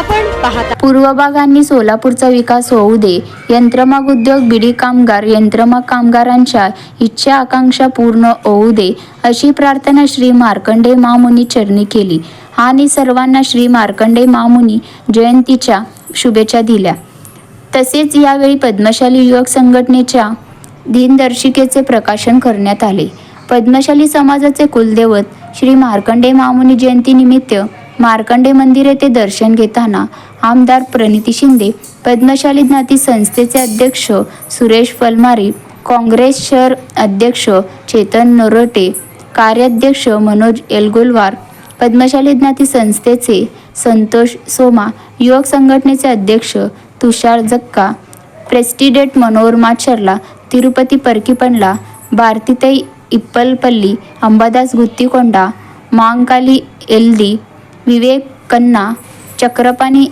आपण पाहता. पूर्व भागांनी सोलापूरचा विकास होऊ दे यंत्रमाग उद्योग बिडी कामगार यंत्रमाग कामगारांच्या इच्छा आकांक्षा पूर्ण होऊ दे अशी प्रार्थना श्री मार्कंडे मामुनी चरणी केली. आणि सर्वांना श्री मार्कंडे मामुनी जयंतीच्या शुभेच्छा दिल्या. तसेच यावेळी पद्मशाली युवक संघटनेच्या दिनदर्शिकेचे प्रकाशन करण्यात आले. पद्मशाली समाजाचे कुलदैवत श्री मार्कंडे मामुनी जयंतीनिमित्त मार्कंडे मंदिर येथे दर्शन घेताना आमदार प्रणिती शिंदे पद्मशाली ज्ञाती संस्थेचे अध्यक्ष सुरेश फलमारी काँग्रेस शहर अध्यक्ष चेतन नरोटे कार्याध्यक्ष मनोज एलगोलवार पद्मशाली ज्ञाती संस्थेचे संतोष सोमा युवक संघटनेचे अध्यक्ष तुषार जक्का प्रेस्टिडेट मनोहर माचरला तिरुपती परकीपंडला भारतीताई इप्पलपल्ली अंबादास गुत्तीकोंडा मांकाली एल्दी विवेक कन्ना चक्रपाणी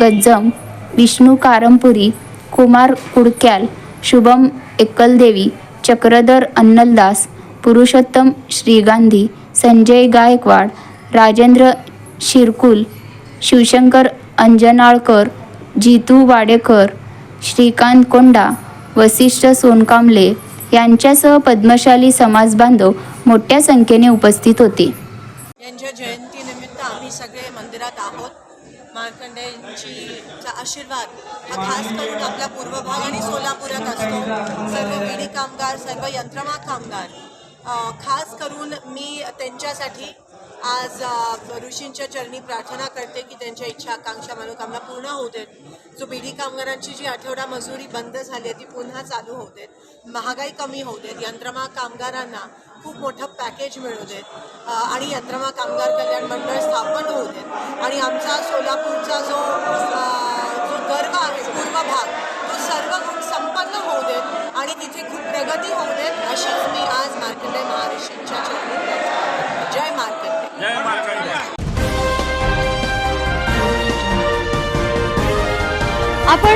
गज्जम विष्णू कारमपुरी कुमार कुडक्याल शुभम एकलदेवी चक्रधर अन्नलदास पुरुषोत्तम श्रीगांधी संजय गायकवाड राजेंद्र शिरकुल शिवशंकर अंजनाळकर जितू वाडेकर श्रीकांत कोंडा वसिष्ठ सोनकांबले यांच्यासह पद्मशाली समाज बांधव मोठ्या संख्येने उपस्थित होते. यांच्या सगळे मंदिरात आहोत. मार्कंडेंची आशीर्वाद हा खास करून आपला पूर्व भाग आणि सोलापुरात असतो. सर्व विडी कामगार सर्व यंत्रमाग कामगार खास करून मी त्यांच्यासाठी आज ऋषींच्या चरणी प्रार्थना करते की त्यांच्या इच्छा आकांक्षा मनोकामना पूर्ण होऊ देत. जो बिडी कामगारांची जी आठवडा मजुरी बंद झाली आहे ती पुन्हा चालू होऊ देत. महागाई कमी होऊ देत. यंत्रमा कामगारांना खूप मोठं पॅकेज मिळू देत. आणि यंत्रमा कामगार कल्याण मंडळ स्थापन होऊ देत. आणि आमचा सोलापूरचा जो जो गर्व आहे पूर्व भाग तो सर्व गुण संपन्न होऊ देत. आणि तिथे खूप प्रगती होऊ